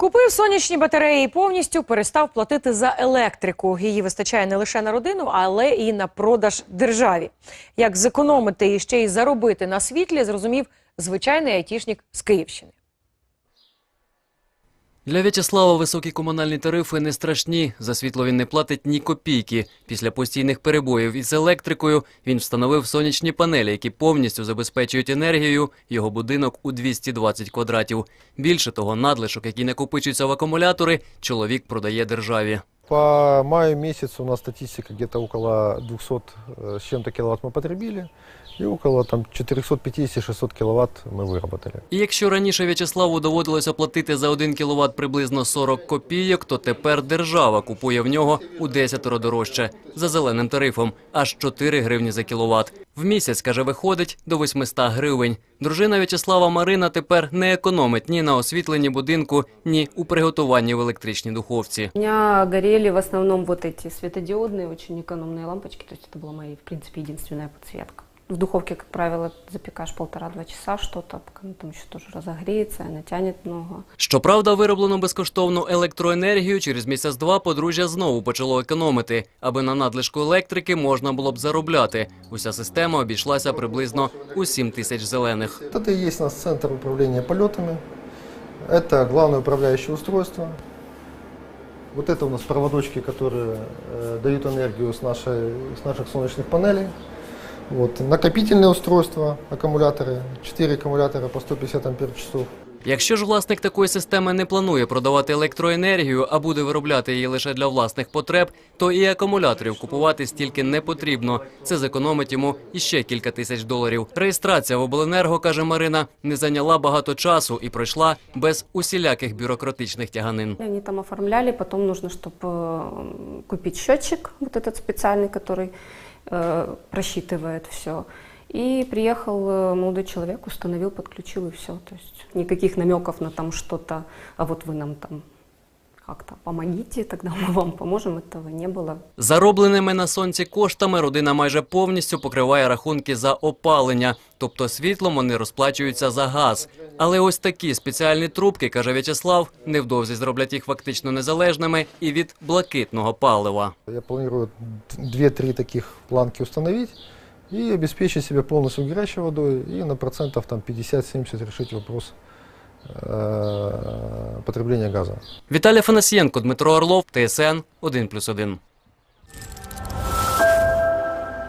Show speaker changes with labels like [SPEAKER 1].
[SPEAKER 1] Купив сонячні батареї і повністю перестав платити за електрику. Її вистачає не лише на родину, але і на продаж державі. Як зекономити і ще й заробити на світлі, зрозумів звичайний айтішник з Київщини.
[SPEAKER 2] Для В'ячеслава високі комунальні тарифи не страшні. За світло він не платить ні копійки. Після постійних перебоїв із електрикою він встановив сонячні панелі, які повністю забезпечують енергією його будинок у 220 квадратів. Більше того, надлишок, який накопичується в акумулятори, чоловік продає державі.
[SPEAKER 3] По маю месяцу у нас статистика где-то около 200 э, с чем-то киловатт мы потребили, и около там 450-600 киловатт мы выработали.
[SPEAKER 2] І якщо раніше В'ячеславу доводилося платити за 1 кіловат приблизно 40 копійок, то тепер держава купує в нього у 10 дорожче за зеленим тарифом, аж 4 гривні за кіловат. В місяць, каже, виходить до 800 гривень. Дружина В'ячеслава Марина тепер не економить ні на освітленні будинку, ні у приготуванні в електричній духовці.
[SPEAKER 4] У меня горели в основном вот эти светодиодные, очень экономные лампочки. То есть это была моя, в принципе, единственная подсветка. В духовке, как правило, запекаешь полтора-два часа что-то, пока она там еще тоже разогреется, она тянет много.
[SPEAKER 2] Щоправда, вироблену безкоштовну електроенергію через місяць-два подружжя знову почало економити. Аби на надлишку електрики можна було б заробляти. Уся система обійшлася приблизно у 7 тисяч зелених.
[SPEAKER 3] Вот Это и есть у нас центр управления полетами. Это главное управляющее устройство. Вот это у нас проводочки, которые э, дают энергию с, нашей, с наших солнечных панелей. Вот. Накопительные устройства, аккумуляторы, 4 аккумулятора по 150 ампер часов.
[SPEAKER 2] Якщо ж власник такої системи не планує продавати електроенергію, а буде виробляти її лише для власних потреб, то і акумуляторів купувати стільки не потрібно. Це зекономить йому іще кілька тисяч доларів. Реєстрація в обленерго, каже Марина, не зайняла багато часу і пройшла без усіляких бюрократичних тяганин.
[SPEAKER 4] Они там оформляли, потом нужно, чтобы купить счетчик, вот этот специальный, который э, просчитывает все. И приехал э, молодой человек, установил, подключил и все. То есть никаких намеков на там что-то, а вот вы нам там как-то помогите, тогда мы вам поможем, этого не было.
[SPEAKER 2] Заробленими на сонці коштами родина майже повністю покриває рахунки за опалення, тобто світлом вони розплачуються за газ. Але ось такі спеціальні трубки, каже В'ячеслав, невдовзі зроблять їх фактично незалежними і від блакитного палива.
[SPEAKER 3] Я планирую 2-3 таких планки установить и обеспечить себя полностью горячей водой и на процентов там 50-70 решить вопрос э, потребления газа.
[SPEAKER 2] Віталій Фанасієнко, Дмитро Орлов, ТСН 1+,1.